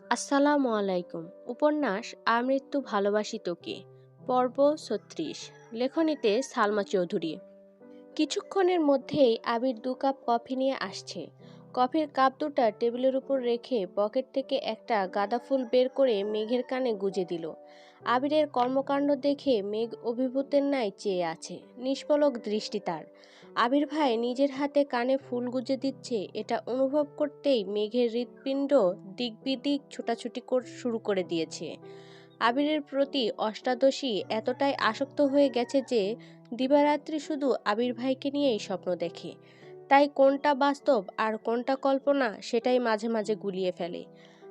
আসসালামু আলাইকুম। উপন্যাস আমৃত্যু ভালোবাসি তোকে পর্ব ছত্রিশ। লেখনীতে সালমা চৌধুরী। কিছুক্ষণের মধ্যেই আবির দু কাপ কফি নিয়ে আসছে। কফির কাপ দুটা টেবিলের উপর রেখে পকেট থেকে একটা গাঁদা ফুল বের করে মেঘের কানে গুজে দিল। আবিরের কর্মকাণ্ড দেখে মেঘ অভিভূতের ন্যায় চেয়ে আছে নিষ্পলক দৃষ্টি তার। আবির ভাই নিজের হাতে কানে ফুল গুজে দিচ্ছে। এটা অনুভব করতেই মেঘের হৃৎপিণ্ড দিকবিদিক ছোটাছুটি শুরু করে দিয়েছে। আবিরের প্রতি অষ্টাদশী এতটাই আসক্ত হয়ে গেছে যে, দিবারাত্রি শুধু আবির ভাইকে নিয়েই স্বপ্ন দেখে। তাই কোনটা বাস্তব আর কোনটা কল্পনা, সেটাই মাঝে মাঝে গুলিয়ে ফেলে।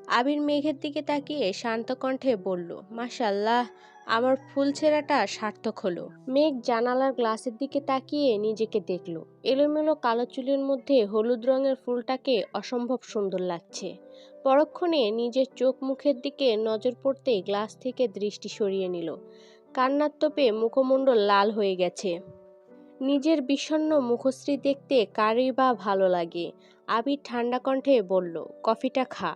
আবির মেঘের দিকে তাকিয়ে শান্ত কণ্ঠে বলল, মাশাল্লাহ আমার ফুল ছেঁড়াটা সার্থক হলো। মেঘ জানালার গ্লাসের দিকে তাকিয়ে নিজেকে দেখল। এলোমেলো কালো চুলের মধ্যে হলুদ রঙের ফুলটাকে অসম্ভব সুন্দর লাগছে। পরক্ষণে নিজের চোখ মুখের দিকে নজর পড়তে গ্লাস থেকে দৃষ্টি সরিয়ে নিল। কান্নার তোপে মুখমণ্ডল লাল হয়ে গেছে। নিজের বিষণ্ন মুখশ্রী দেখতে কারই বা ভালো লাগে। আবির ঠান্ডা কণ্ঠে বলল, কফিটা খা।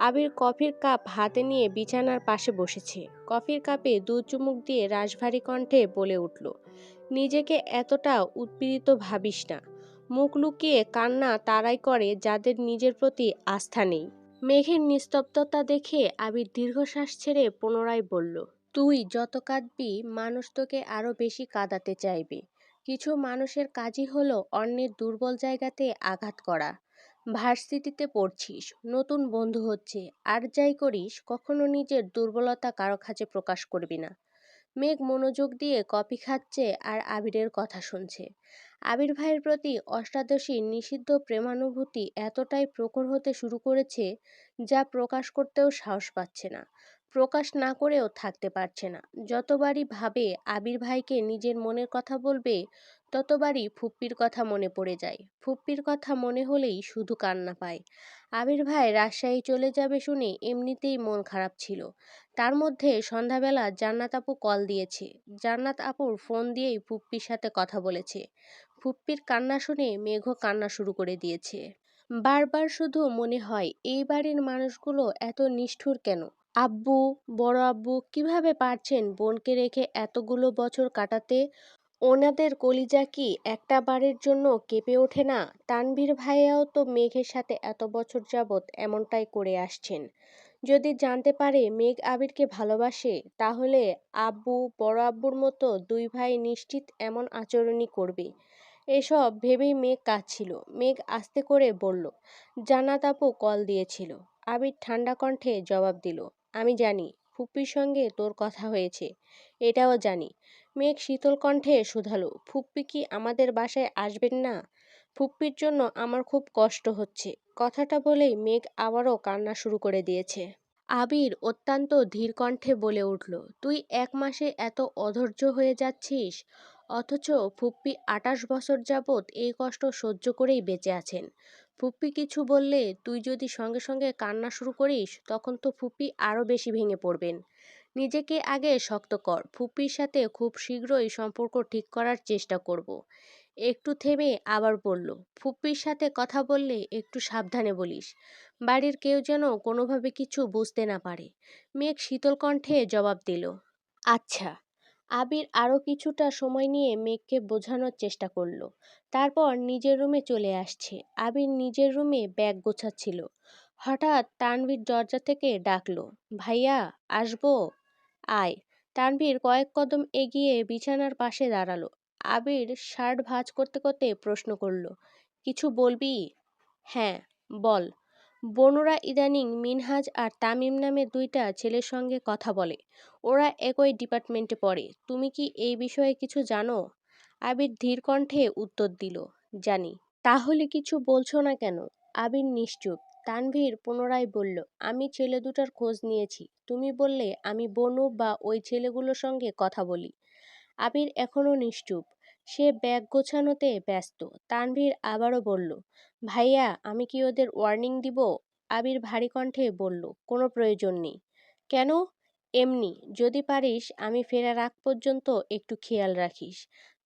আবির কফির কাপ হাতে নিয়ে বিছানার পাশে বসেছে। কফির কাপে দু চুমুক দিয়ে রাশভারী কণ্ঠে বলে উঠল, নিজেকে এতটা উৎপীড়িত ভাবিস না। মুখ লুকিয়ে কান্না তারাই করে যাদের নিজের প্রতি আস্থা নেই। মেঘের নিস্তব্ধতা দেখে আবির দীর্ঘশ্বাস ছেড়ে পুনরায় বলল, তুই যত কাঁদবি, মানুষ তোকে আরও বেশি কাঁদাতে চাইবে। কিছু মানুষের কাজই হলো অন্যের দুর্বল জায়গাতে আঘাত করা। ভার্সিটিতে পড়ছিস, নতুন বন্ধু হচ্ছে, আর যাই করিস, কখনো নিজের দুর্বলতা কারও কাছে প্রকাশ করবি না। মেঘ মনোযোগ দিয়ে কপি খাচ্ছে আর আবিরের কথা শুনছে। আবির ভাইয়ের প্রতি অষ্টাদশী নিষিদ্ধ প্রেমানুভূতি এতটাই প্রখর হতে শুরু করেছে যা প্রকাশ করতেও সাহস পাচ্ছে না। প্রকাশ না করেও থাকতে পারছে না। যতবারই ভাবে আবির ভাইকে নিজের মনের কথা বলবে ততবারই ফুপ্পির কথা মনে পড়ে যায়। ফুপ্পির কথা মনে হলেই শুধু কান্না পায়। আবির ভাই রাজশাহী চলে যাবে শুনে এমনিতেই মন খারাপ ছিল। তার মধ্যে সন্ধ্যাবেলা জান্নাত আপু কল দিয়েছে। জান্নাত আপুর ফোন দিয়েই ফুপ্পির সাথে কথা বলেছে। ফুপ্পির কান্না শুনে মেঘও কান্না শুরু করে দিয়েছে। বারবার শুধু মনে হয়, এই বাড়ির মানুষগুলো এত নিষ্ঠুর কেন? আব্বু, বড় আব্বু কীভাবে পারছেন বোনকে রেখে এতগুলো বছর কাটাতে? ওনাদের কলিজা কি একটা বারের জন্য কেঁপে ওঠে না? তানভীর ভাইয়াও তো মেঘের সাথে এত বছর যাবৎ এমনটাই করে আসছেন। যদি জানতে পারে মেঘ আবিরকে ভালোবাসে, তাহলে আব্বু, বড় আব্বুর মতো দুই ভাই নিশ্চিত এমন আচরণই করবে। এসব ভেবেই মেঘ কাঁদছিল। মেঘ আস্তে করে বলল, জান্নাত আপু কল দিয়েছিল। আবির ঠান্ডা কণ্ঠে জবাব দিল, আমি জানি। ফুপ্পির সঙ্গে তোর কথা হয়েছে, এটাও জানি। মেঘ শীতল কণ্ঠে শুধালো, ফুপ্পি কি আমাদের বাসায় আসবেন না? ফুপ্পির জন্য আমার খুব কষ্ট হচ্ছে। কথাটা বলেই মেঘ আবারও কান্না শুরু করে দিয়েছে। আবির অত্যন্ত ধীর কণ্ঠে বলে উঠল, তুই এক মাসে এত অধৈর্য হয়ে যাচ্ছিস? অথচ ফুপ্পি আটাশ বছর যাবৎ এই কষ্ট সহ্য করেই বেঁচে আছেন। ফুপ্পি কিছু বললে তুই যদি সঙ্গে সঙ্গে কান্না শুরু করিস, তখন তো ফুপ্পি আরও বেশি ভেঙে পড়বেন। নিজেকে আগে শক্ত কর ফুপ্পির সাথে খুব শীঘ্রই সম্পর্ক ঠিক করার চেষ্টা করব। একটু থেমে আবার বলল ফুপ্পির সাথে কথা বললে একটু সাবধানে বলিস, বাড়ির কেউ যেন কোনোভাবে কিছু বুঝতে না পারে। মেঘ শীতল কণ্ঠে জবাব দিল আচ্ছা। আবির আরও কিছুটা সময় নিয়ে মেঘকে বোঝানোর চেষ্টা করল। তারপর নিজের রুমে চলে আসছে। আবির নিজের রুমে ব্যাগ গোছাচ্ছিল। হঠাৎ তানভীর দরজা থেকে ডাকলো, ভাইয়া, আসব? আয়। তানভীর কয়েক কদম এগিয়ে বিছানার পাশে দাঁড়াল। আবির শার্ট ভাঁজ করতে করতে প্রশ্ন করল, কিছু বলবি? হ্যাঁ বল। বনুরা ইদানিং মিনহাজ আর তামিম নামে দুইটা ছেলের সঙ্গে কথা বলে। ওরা একই ডিপার্টমেন্টে পড়ে। তুমি কি এই বিষয়ে কিছু জানো? আবির ধীর কণ্ঠে উত্তর দিল, জানি। তাহলে কিছু বলছো না কেন? আবির নিশ্চুপ। তানভীর পুনরায় বলল, আমি ছেলে দুটার খোঁজ নিয়েছি। তুমি বললে আমি বনু বা ওই ছেলেগুলোর সঙ্গে কথা বলি। আবির এখনও নিশ্চুপ। সে ব্যাগ গোছানোতে ব্যস্ত। তানভীর আবারও বলল, ভাইয়া, আমি কি ওদের ওয়ার্নিং দিব? আবির ভারী কণ্ঠে বলল, কোনো প্রয়োজন নেই। কেন? এমনি। যদি পারিস, আমি ফেরার আগ পর্যন্ত একটু খেয়াল রাখিস।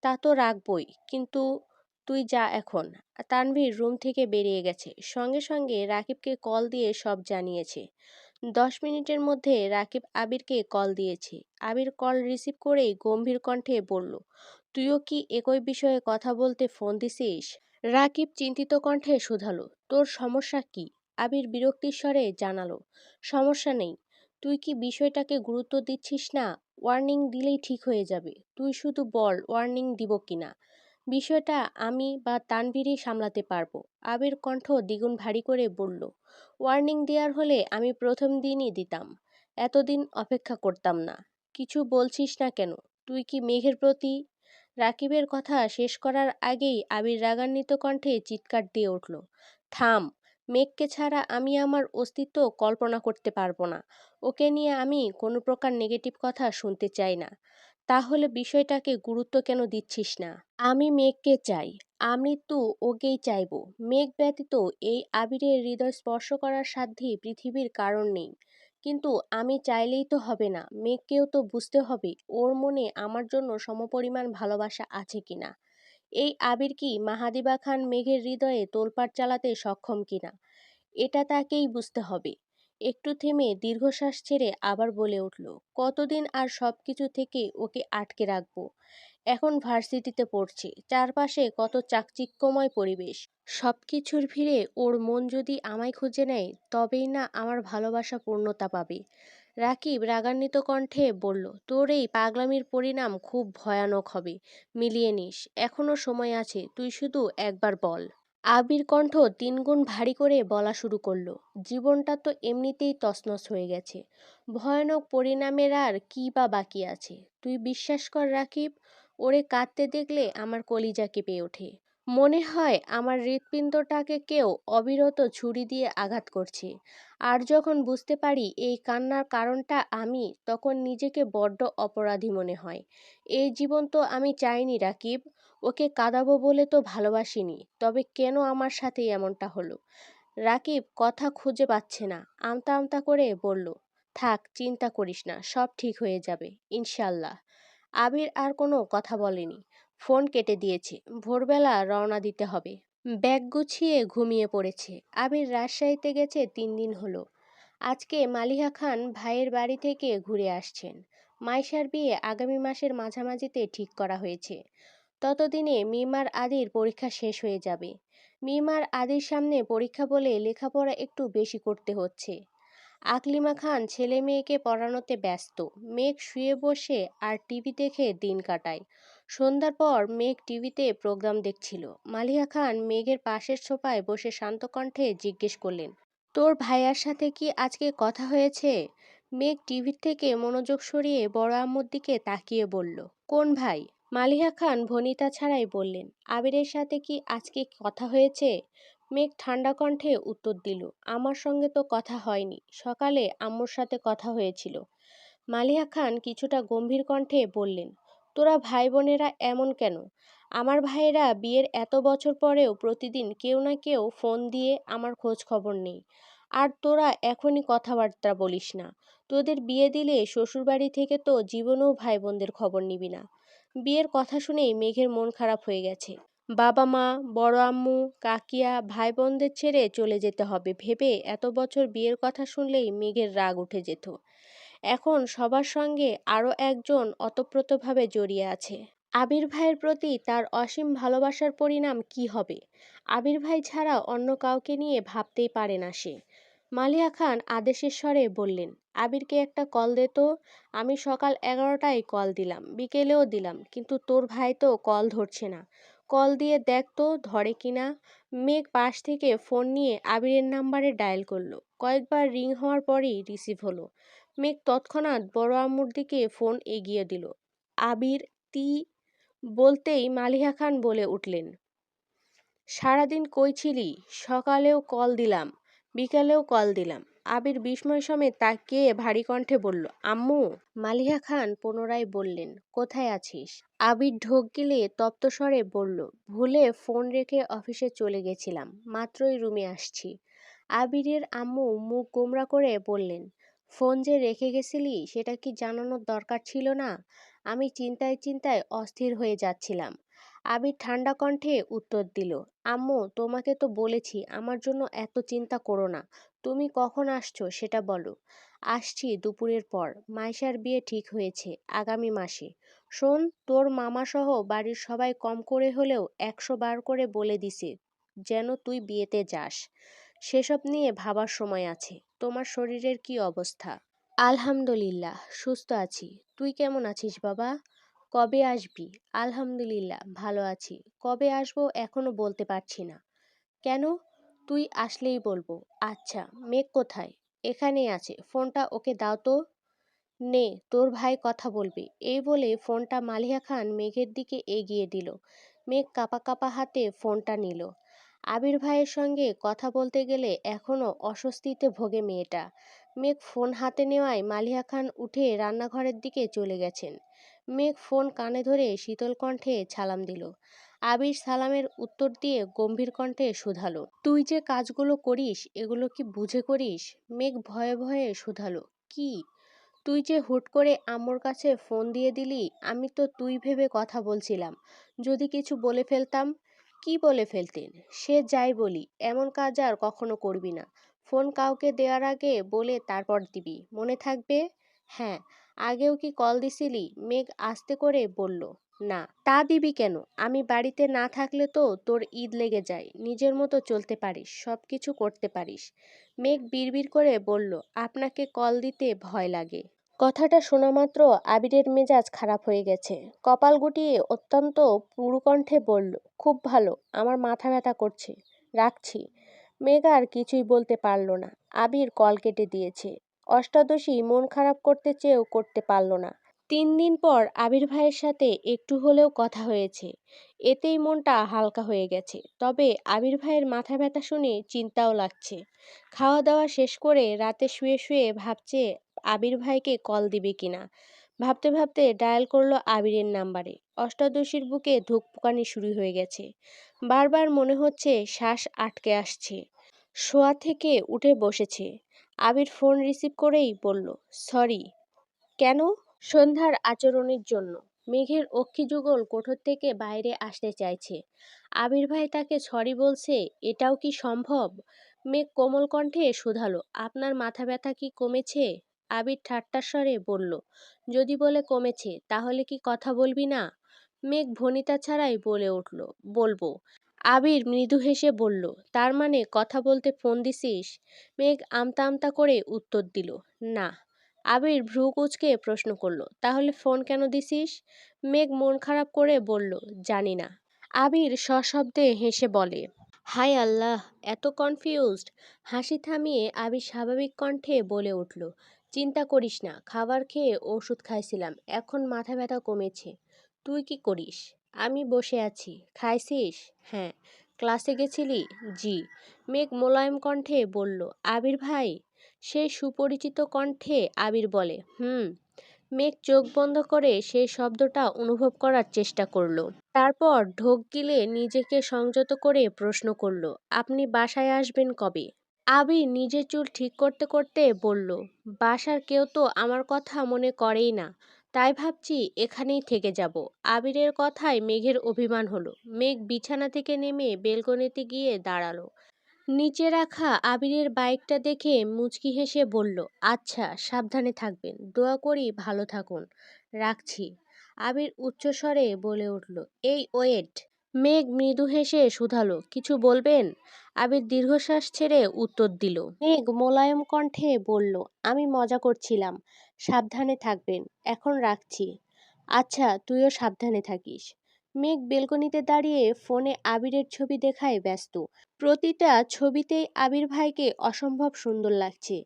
তা তো রাখবই। কিন্তু তুই যা এখন। তানভীর রুম থেকে বেরিয়ে গেছে। সঙ্গে সঙ্গে রাকিবকে কল দিয়ে সব জানিয়েছে। দশ মিনিটের মধ্যে রাকিব আবিরকে কল দিয়েছে। আবির কল রিসিভ করেই গম্ভীর কণ্ঠে বলল, তুইও কি একই বিষয়ে কথা বলতে ফোন দিছিস? রাকিব চিন্তিত কণ্ঠে শুধালো, তোর সমস্যা কি? আবির বিরক্তির স্বরে জানালো, সমস্যা নেই। তুই কি বিষয়টাকে গুরুত্ব দিচ্ছিস না? ওয়ার্নিং দিলেই ঠিক হয়ে যাবে। তুই শুধু বল, ওয়ার্নিং দিব কিনা বিষয়টা আমি বা তানভীরই সামলাতে পারব। আবির কণ্ঠ দ্বিগুণ ভারী করে বলল, ওয়ার্নিং দেওয়ার হলে আমি প্রথম দিনই দিতাম। এতদিন অপেক্ষা করতাম না। কিছু বলছিস না কেন? তুই কি মেঘের প্রতি? রাকিবের কথা শেষ করার আগেই আবির রাগান্বিত কণ্ঠে চিৎকার দিয়ে উঠল, থাম, মেঘকে ছাড়া আমি আমার অস্তিত্ব কল্পনা করতে পারব না। ওকে নিয়ে আমি কোনো প্রকার নেগেটিভ কথা শুনতে চাই না। তাহলে বিষয়টাকে গুরুত্ব কেন দিচ্ছিস না? আমি মেঘকে চাই। আমি তো ওকেই চাইব। মেঘ ব্যতীত এই আবিরের হৃদয় স্পর্শ করার সাধ্যে পৃথিবীর কারণ নেই। কিন্তু আমি চাইলেই তো হবে না। মেঘকেও তো বুঝতে হবে ওর মনে আমার জন্য সমপরিমাণ ভালোবাসা আছে কিনা। এই আবির কি মাহাদিবা খান মেঘের হৃদয়ে তোলপাড় চালাতে সক্ষম কিনা? এটা তাকেই বুঝতে হবে। একটু থেমে দীর্ঘশ্বাস ছেড়ে আবার বলে উঠল, কতদিন আর সব কিছু থেকে ওকে আটকে রাখব? এখন ভার্সিটিতে পড়ছে, চারপাশে কত চাকচিক্যময় পরিবেশ। সব কিছুর ভিড়ে ওর মন যদি আমায় খুঁজে নেয়, তবেই না আমার ভালোবাসা পূর্ণতা পাবে। রাকিব রাগান্বিত কণ্ঠে বলল, তোর এই পাগলামির পরিণাম খুব ভয়ানক হবে। মিলিয়ে নিস, এখনও সময় আছে, তুই শুধু একবার বল। আবির কণ্ঠ তিনগুণ ভারী করে বলা শুরু করল। জীবনটা তো এমনিতেই তছনছ হয়ে গেছে। ভয়ানক পরিণামের আর কী বা বাকি আছে? তুই বিশ্বাস কর রাকিব, ওরে কাঁদতে দেখলে আমার কলিজা কেঁপে ওঠে। মনে হয় আমার হৃৎপিণ্ডটাকে কেউ অবিরত ছুরি দিয়ে আঘাত করছে। আর যখন বুঝতে পারি এই কান্নার কারণটা আমি, তখন নিজেকে বড্ড অপরাধী মনে হয়। এই জীবন তো আমি চাইনি রাকিব। ওকে কাঁদাবো বলে তো ভালোবাসিনি, তবে কেন আমার সাথে এমনটা হলো? রাকিব কথা খুঁজে পাচ্ছে না, আমতা আমতা করে বলল, থাক, চিন্তা করিস না, সব ঠিক হয়ে যাবে, ইনশাল্লাহ। আবির আর কোনো কথা বলেনি, ফোন কেটে দিয়েছে, ভোরবেলা রওনা দিতে হবে। ব্যাগ গুছিয়ে ঘুমিয়ে পড়েছে, আবির রাজশাহীতে গেছে তিন দিন হলো। আজকে মালিহা খান ভাইয়ের বাড়ি থেকে ঘুরে আসছেন। মাইশার বিয়ে আগামী মাসের মাঝামাঝিতে ঠিক করা হয়েছে। ততদিনে মিমার আদির পরীক্ষা শেষ হয়ে যাবে। মিমার আদির সামনে পরীক্ষা বলে লেখাপড়া একটু বেশি করতে হচ্ছে। আকলিমা খান ছেলে মেয়েকে পড়ানোতে ব্যস্ত। মেঘ শুয়ে বসে আর টিভি দেখে দিন কাটায়। সন্ধ্যার পর মেঘ টিভিতে প্রোগ্রাম দেখছিল। মালিয়া খান মেঘের পাশের সোফায় বসে শান্ত কণ্ঠে জিজ্ঞেস করলেন, তোর ভাইয়ার সাথে কি আজকে কথা হয়েছে? মেঘ টিভির থেকে মনোযোগ সরিয়ে বড় আম্মুর দিকে তাকিয়ে বলল, কোন ভাই? মালিহা খান ভনিতা ছাড়াই বললেন, আবিরের সাথে কি আজকে কথা হয়েছে? মেঘ ঠান্ডা কণ্ঠে উত্তর দিল, আমার সঙ্গে তো কথা হয়নি। সকালে আম্মুর সাথে কথা হয়েছিল। মালিহা খান কিছুটা গম্ভীর কণ্ঠে বললেন, তোরা ভাই বোনেরা এমন কেন? আমার ভাইয়েরা বিয়ের এত বছর পরেও প্রতিদিন কেউ না কেউ ফোন দিয়ে আমার খোঁজ খবর নেই। আর তোরা এখনই কথাবার্তা বলিস না। তোদের বিয়ে দিলে শ্বশুরবাড়ি থেকে তো জীবনেও ভাই বোনদের খবর নিবি না। বিয়ের কথা শুনেই মেঘের মন খারাপ হয়ে গেছে। বাবা মা, বড় আম্মু, কাকিয়া ভাই বোনদের ছেড়ে চলে যেতে হবে ভেবে এত বছর বিয়ের কথা শুনলেই মেঘের রাগ উঠে যেত। এখন সবার সঙ্গে আরও একজন অতপ্রতভাবে জড়িয়ে আছে। আবির ভাইয়ের প্রতি তার অসীম ভালোবাসার পরিণাম কি হবে? আবির ভাই ছাড়া অন্য কাউকে নিয়ে ভাবতেই পারে না সে। মালিয়া খান আদেশের স্বরে বললেন আবিরকে একটা কল দে তো। আমি সকাল এগারোটায় কল দিলাম, বিকেলেও দিলাম, কিন্তু তোর ভাই তো কল ধরছে না। কল দিয়ে দেখ তো ধরে কিনা মেঘ পাশ থেকে ফোন নিয়ে আবিরের নাম্বারে ডায়াল করল। কয়েকবার রিং হওয়ার পরেই রিসিভ হলো। মেঘ তৎক্ষণাৎ বড় আম্মুর দিকে ফোন এগিয়ে দিল। আবির তি বলতেই মালিহা খান বলে উঠলেন, সারাদিন কই ছিলি? সকালেও কল দিলাম। বিকালেও কল দিলাম। আবির বিস্ময় সমেত তাকিয়ে ভারী কণ্ঠে বলল, আম্মু। মালিহা খান পুনরায় বললেন, কোথায় আছিস? আবির ঢোক গিলে তপ্তস্বরে বলল, ভুলে ফোন রেখে অফিসে চলে গেছিলাম, মাত্রই রুমে আসছি। আবিরের আম্মু মুখ গোমরা করে বললেন, ফোন যে রেখে গেছিলি সেটা কি জানানোর দরকার ছিল না? আমি চিন্তায় চিন্তায় অস্থির হয়ে যাচ্ছিলাম। আবির ঠান্ডা কণ্ঠে উত্তর দিল, আম্মু, তোমাকে তো বলেছি, আমার জন্য এত চিন্তা করো না। তুমি কখন আসছো সেটা বলো। আসছি দুপুরের পর। মাইশার বিয়ে ঠিক হয়েছে আগামী মাসে। শোন, তোর মামা সহ বাড়ির সবাই কম করে হলেও একশো বার করে বলে দিছে যেন তুই বিয়েতে যাস। সেসব নিয়ে ভাবার সময় আছে। তোমার শরীরের কি অবস্থা? আলহামদুলিল্লাহ, সুস্থ আছি। তুই কেমন আছিস বাবা? কবে আসবি? আলহামদুলিল্লাহ, ভালো আছি। কবে আসব এখনও বলতে পারছি না। কেন? তুই আসলেই বলব। আচ্ছা মেঘ কোথায়? এখানেই আছে। ফোনটা ওকে দাও তো। নে, তোর ভাই কথা বলবে। এই বলে ফোনটা মালিহা খান মেঘের দিকে এগিয়ে দিল। মেঘ কাপা কাপা হাতে ফোনটা নিল। আবির ভাইয়ের সঙ্গে কথা বলতে গেলে এখনও অস্বস্তিতে ভোগে মেয়েটা। মেঘ ফোন হাতে নেওয়ায় মালিহা খান উঠে রান্নাঘরের দিকে চলে গেছেন। মেঘ ফোন কানে ধরে শীতল কণ্ঠে সালাম দিল। আবির সালামের উত্তর দিয়ে গম্ভীর কণ্ঠে শুধালো, তুই যে কাজগুলো করিস, এগুলো কি বুঝে করিস? মেঘ ভয়ে ভয়ে শুধালো, কি? তুই যে হুট করে আম্মুর কাছে ফোন দিয়ে দিলি, আমি তো তুই ভেবে কথা বলছিলাম। যদি কিছু বলে ফেলতাম? কি বলে ফেলতেন? সে যাই বলি, এমন কাজ আর কখনো করবি না। ফোন কাউকে দেওয়ার আগে বলে তারপর দিবি, মনে থাকবে? হ্যাঁ আগেও কি কল দিছিলি? মেঘ আস্তে করে বলল, না। তা দিবি কেন? আমি বাড়িতে না থাকলে তো তোর ঈদ লেগে যায়। নিজের মতো চলতে পারিস সব কিছু করতে পারিস। মেঘ বিড়বিড় করে বলল, আপনাকে কল দিতে ভয় লাগে। কথাটা শোনা মাত্র আবিরের মেজাজ খারাপ হয়ে গেছে। কপাল গুটিয়ে অত্যন্ত পুরুকণ্ঠে বলল, খুব ভালো, আমার মাথা ব্যথা করছে। রাখছি। মেঘ আর কিছুই বলতে পারল না। আবির কল কেটে দিয়েছে। অষ্টাদশী মন খারাপ করতে চেয়েও করতে পারল না। তিন দিন পর আবির ভাইয়ের সাথে একটু হলেও কথা হয়েছে। এতেই মনটা হালকা হয়ে গেছে। তবে আবির ভাইয়ের মাথা ব্যথা শুনে চিন্তাও লাগছে। খাওয়া দাওয়া শেষ করে রাতে শুয়ে শুয়ে ভাবছে আবির ভাইকে কল দিবে কিনা। ভাবতে ভাবতে ডায়াল করল আবিরের নাম্বারে। অষ্টাদশীর বুকে ধুকপুকানি শুরু হয়ে গেছে। বারবার মনে হচ্ছে শ্বাস আটকে আসছে। শোয়া থেকে উঠে বসেছে। আবির ফোন রিসিভ করেই বলল, সরি। কেন? সন্ধ্যার আচরণের জন্য। মেঘের অক্ষিযুগল কোঠর থেকে বাইরে আসতে চাইছে। আবির ভাই তাকে সরি বলছে, এটাও কি সম্ভব? মেঘ কোমল কণ্ঠে শুধালো, আপনার মাথা ব্যথা কি কমেছে? আবির ঠাট্টার স্বরে বলল, যদি বলে কমেছে, তাহলে কি কথা বলবি না? মেঘ ভনিতা ছাড়াই বলে উঠল, বলব। আবির মৃদু হেসে বলল, তার মানে কথা বলতে ফোন দিছিস? মেঘ আমতা আমতা করে উত্তর দিল, না। আবির ভ্রু কুচকে প্রশ্ন করল, তাহলে ফোন কেন দিছিস? মেঘ মন খারাপ করে বলল, জানি না। আবির সশব্দে হেসে বলে, হায় আল্লাহ, এত কনফিউজড হাসি থামিয়ে আবির স্বাভাবিক কণ্ঠে বলে উঠল, চিন্তা করিস না, খাবার খেয়ে ওষুধ খাইছিলাম, এখন মাথা ব্যথা কমেছে। তুই কি করিস? আমি বসে আছি। খাইছিস? হ্যাঁ। ক্লাসে গেছিলি? জি। মেঘ মোলায়েম কণ্ঠে বলল, আবির ভাই? সেই সুপরিচিত কণ্ঠে আবির বলে, হুম। মেঘ চোখ বন্ধ করে সেই শব্দটা অনুভব করার চেষ্টা করল। তারপর ঢোক গিলে নিজেকে সংযত করে প্রশ্ন করল, আপনি বাসায় আসবেন কবে? আবির নিজের চুল ঠিক করতে করতে বলল, বাসার কেউ তো আমার কথা মনে করেই না। তাই ভাবছি এখানেই থেকে যাব। আবিরের কথায় মেঘের অভিমান হলো। মেঘ বিছানা থেকে নেমে বেলকনিতে গিয়ে দাঁড়াল। নিচে রাখা আবিরের বাইকটা দেখে মুচকি হেসে বলল আচ্ছা সাবধানে থাকবেন। দোয়া করি ভালো থাকুন। রাখছি। আবির উচ্চস্বরে বলে উঠল, এই ওয়েট, মেঘ মৃদু হেসে শুধালো, কিছু বলবেন? আবির দীর্ঘশ্বাস ছেড়ে উত্তর দিল, মেঘ মোলায়েম কণ্ঠে বলল, আমি মজা করছিলাম। সাবধানে থাকবেন। এখন রাখছি। আচ্ছা তুইও সাবধানে থাকিস। মেঘ বেলকনিতে দাঁড়িয়ে ফোনে আবিরের ছবি দেখায় ব্যস্ত। প্রতিটা ছবিতেই আবির ভাইকে অসম্ভব সুন্দর লাগছে।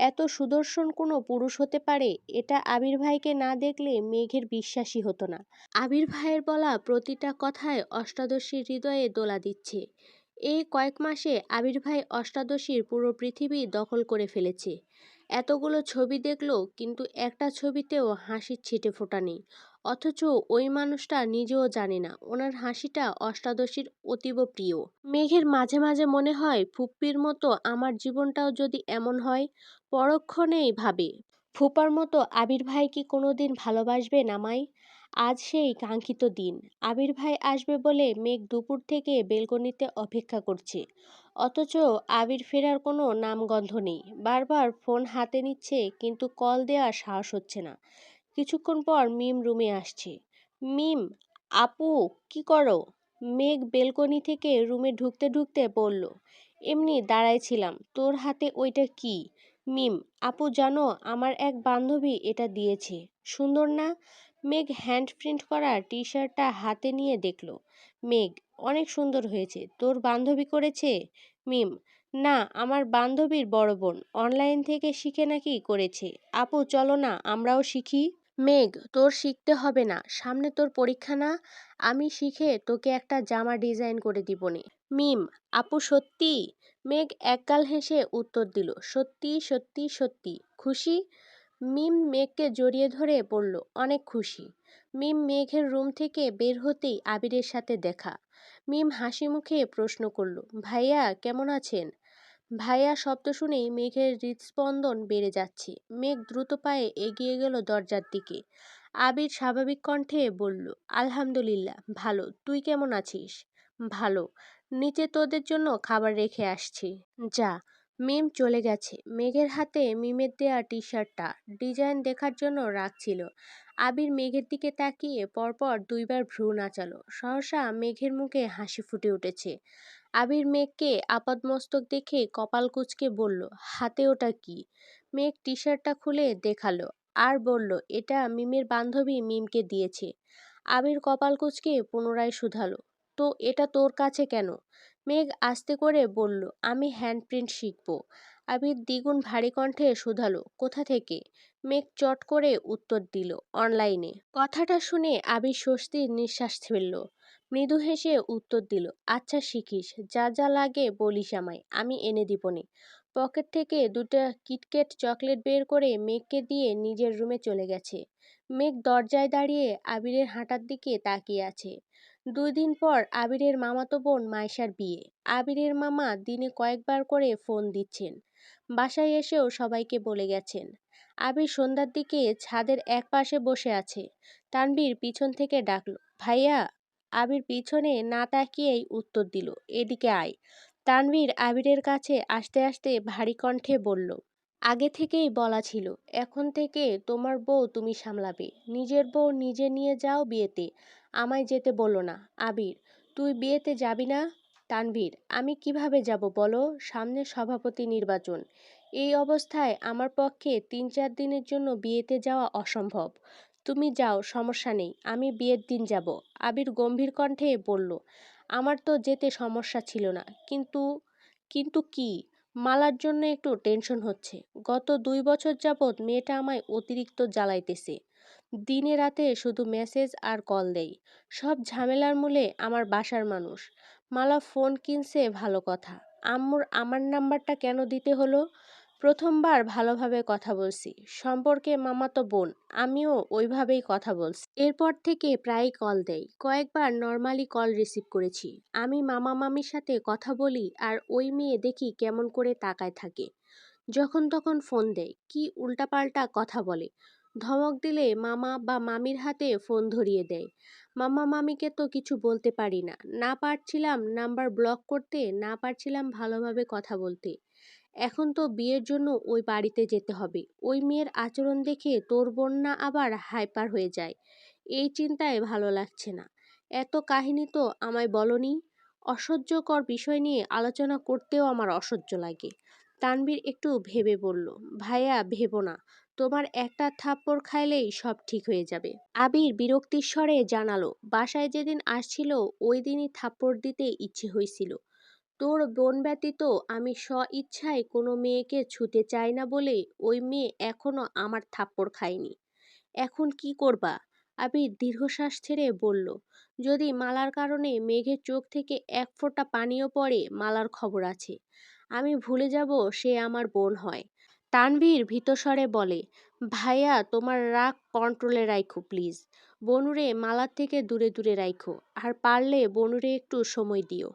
এত সুদর্শন কোনো পুরুষ হতে পারে? এটা আবির ভাইকে না দেখলে মেঘের বিশ্বাসই হতো না। আবির ভাইয়ের বলা প্রতিটা কথায় অষ্টাদশীর হৃদয়ে দোলা দিচ্ছে। এই কয়েক মাসে আবির ভাই অষ্টাদশীর পুরো পৃথিবী দখল করে ফেলেছে। এতগুলো ছবি দেখল কিন্তু একটা ছবিতেও হাসির ছিটে ফোটা নেই অথচ ওই মানুষটা নিজেও জানে না, ওনার হাসিটা অষ্টাদশীর অতীব প্রিয়। মেঘের মাঝে মাঝে মনে হয় ফুপ্পির মতো আমার জীবনটাও যদি এমন হয়, পরক্ষণেই ভাবে, ফুপার মতো আবির ভাই কি কোনো দিন ভালোবাসবে আমায় আজ সেই কাঙ্ক্ষিত দিন। আবির ভাই আসবে বলে মেঘ দুপুর থেকে বেলকনিতে অপেক্ষা করছে। অথচ আবির ফেরার কোনো নামগন্ধ নেই। বারবার ফোন হাতে নিচ্ছে কিন্তু কল দেওয়ার সাহস হচ্ছে না। কিছুক্ষণ পর মিম রুমে আসছে। মিম, আপু, কি করো? মেঘ বেলকনি থেকে রুমে ঢুকতে ঢুকতে বলল, এমনি দাঁড়াইছিলাম তোর হাতে ওইটা কি? মিম, আপু জানো, আমার এক বান্ধবী এটা দিয়েছে। সুন্দর না? মেঘ হ্যান্ড প্রিন্ট করা টি শার্টটা হাতে নিয়ে দেখল। মেঘ, অনেক সুন্দর হয়েছে। তোর বান্ধবী করেছে? মিম, না, আমার বান্ধবীর বড় বোন। অনলাইন থেকে শিখে নাকি করেছে। আপু, চলো না, আমরাও শিখি। মেঘ, তোর শিখতে হবে না। সামনে তোর পরীক্ষা না। আমি শিখে তোকে একটা জামা ডিজাইন করে দিবনে। মিম, আপু, সত্যি? মেঘ একগাল হেসে উত্তর দিল, সত্যি সত্যি সত্যি। খুশি? মিম মেঘকে জড়িয়ে ধরে বলল, অনেক খুশি। মিম মেঘের রুম থেকে বের হতেই আবিরের সাথে দেখা। মিম হাসি মুখে প্রশ্ন করল, ভাইয়া, কেমন আছেন? ভাইয়া শব্দ শুনেই মেঘের হৃদস্পন্দন বেড়ে যাচ্ছে। মেঘ দ্রুত পায়ে এগিয়ে গেল দরজার দিকে। আবির স্বাভাবিক কণ্ঠে বলল, আলহামদুলিল্লাহ, ভালো। তুই কেমন আছিস? ভালো। নিচে তোদের জন্য খাবার রেখে আসছি। যা মিম চলে গেছে। মেঘের হাতে মিমের দেয়া টি শার্টটা ডিজাইন দেখার জন্য রাখছিল আবির মেঘের দিকে তাকিয়ে পরপর দুইবার ভ্রু নাচালো। সহসা মেঘের মুখে হাসি ফুটে উঠেছে। আবির মেঘকে আপাদমস্তক দেখে কপাল কুচকে বলল, হাতে ওটা কি? মেঘ টি শার্টটা খুলে দেখাল আর বলল, এটা মিমের বান্ধবী মিমকে দিয়েছে। আবির কপাল কুচকে পুনরায় শুধালো, তো এটা তোর কাছে কেন? মেঘ আস্তে করে বলল, আমি হ্যান্ড প্রিন্ট শিখব। আবির দ্বিগুণ ভারী কণ্ঠে শুধালো, কোথা থেকে? মেঘ চট করে উত্তর দিল, অনলাইনে। কথাটা শুনে আবির স্বস্তির নিঃশ্বাস ফেলল। মৃদু হেসে উত্তর দিল আচ্ছা শিখিস, যা যা লাগে বলিস আমায়, আমি এনে দিবনে পকেট থেকে দুটো কিটকেট চকলেট বের করে মেঘকে দিয়ে নিজের রুমে চলে গেছে। মেঘ দরজায় দাঁড়িয়ে আবিরের হাঁটার দিকে তাকিয়ে আছে। দুই দিন পর আবিরের মামাতো বোন মাইশার বিয়ে। আবিরের মামা দিনে কয়েকবার করে ফোন দিচ্ছেন। বাসায় এসেও সবাইকে বলে গেছেন, আবির সন্ধ্যার দিকে ছাদের এক পাশে বসে আছে। তানবীর পিছন থেকে ডাকলো, ভাইয়া। আবির পিছনে না তাকিয়েই উত্তর দিল, এদিকে আয়। তানভীর আবিরের কাছে আসতে আসতে ভারী কণ্ঠে বলল, আগে থেকেই বলা ছিল, এখন থেকে তোমার বউ তুমি সামলাবে। নিজের বউ নিজে নিয়ে যাও বিয়েতে। আমায় যেতে বলো না, আবির। তুই বিয়েতে যাবি না, তানভীর? আমি কীভাবে যাব বলো? সামনে সভাপতি নির্বাচন। এই অবস্থায় আমার পক্ষে তিন চার দিনের জন্য বিয়েতে যাওয়া অসম্ভব। তুমি যাও, সমস্যা নেই, আমি বিয়ের দিন যাব। আবির গম্ভীর কণ্ঠে বলল, আমার তো যেতে সমস্যা ছিল না, কিন্তু কিন্তু কি? মালার জন্য একটু টেনশন হচ্ছে। গত দুই বছর যাবৎ মেয়েটা আমায় অতিরিক্ত জ্বালাইতেছে। দিনে রাতে শুধু মেসেজ আর কল দেই। সব ঝামেলার মূলে আমার বাসার মানুষ। মালা ফোন কিনছে ভালো কথা। আম্মুর আমার নাম্বারটা কেন দিতে হলো? প্রথমবার ভালোভাবে কথা বলছি। সম্পর্কে মামাতো বোন, আমিও ওইভাবেই কথা বলছি। এরপর থেকে প্রায়ই কল দেয় কয়েকবার নর্মালি কল রিসিভ করেছি। আমি মামা মামির সাথে কথা বলি আর ওই মেয়ে দেখি কেমন করে তাকায় থাকে। যখন তখন ফোন দেয়, কি উল্টাপাল্টা কথা বলে। ধমক দিলে মামা বা মামির হাতে ফোন ধরিয়ে দেয়। মামা মামিকে তো কিছু বলতে পারি না। না পারছিলাম নাম্বার ব্লক করতে, না পারছিলাম ভালোভাবে কথা বলতে। এখন তো বিয়ের জন্য ওই বাড়িতে যেতে হবে। ওই মেয়ের আচরণ দেখে তোর বন্যা আবার হাইপার হয়ে যায়। এই চিন্তায় ভালো লাগছে না। এত কাহিনী তো আমায় বলনি। অসহ্যকর বিষয় নিয়ে আলোচনা করতেও আমার অসহ্য লাগে। তানবীর একটু ভেবে বলল, ভাইয়া, ভেবো না। তোমার একটা থাপ্পড় খাইলেই সব ঠিক হয়ে যাবে। আবির বিরক্তির স্বরে জানালো, বাসায় যেদিন আসছিল ওই দিনই থাপ্পড় দিতে ইচ্ছে হয়েছিল তোর বোন ব্যতীত আমি স্ব ইচ্ছায় কোনো মেয়েকে ছুতে চাই না বলে ওই মেয়ে এখনও আমার থাপ্পড় খায়নি। এখন কি করবা? আবির দীর্ঘশ্বাস ছেড়ে বলল, যদি মালার কারণে মেঘের চোখ থেকে এক ফোঁটা পানিও পড়ে, মালার খবর আছে। আমি ভুলে যাব সে আমার বোন হয়। তানভীর ভীতস্বরে বলে, ভাইয়া, তোমার রাগ কন্ট্রোলে রাখো প্লিজ। বনুরে মালার থেকে দূরে দূরে রাখো আর পারলে বনুরে একটু সময় দিও।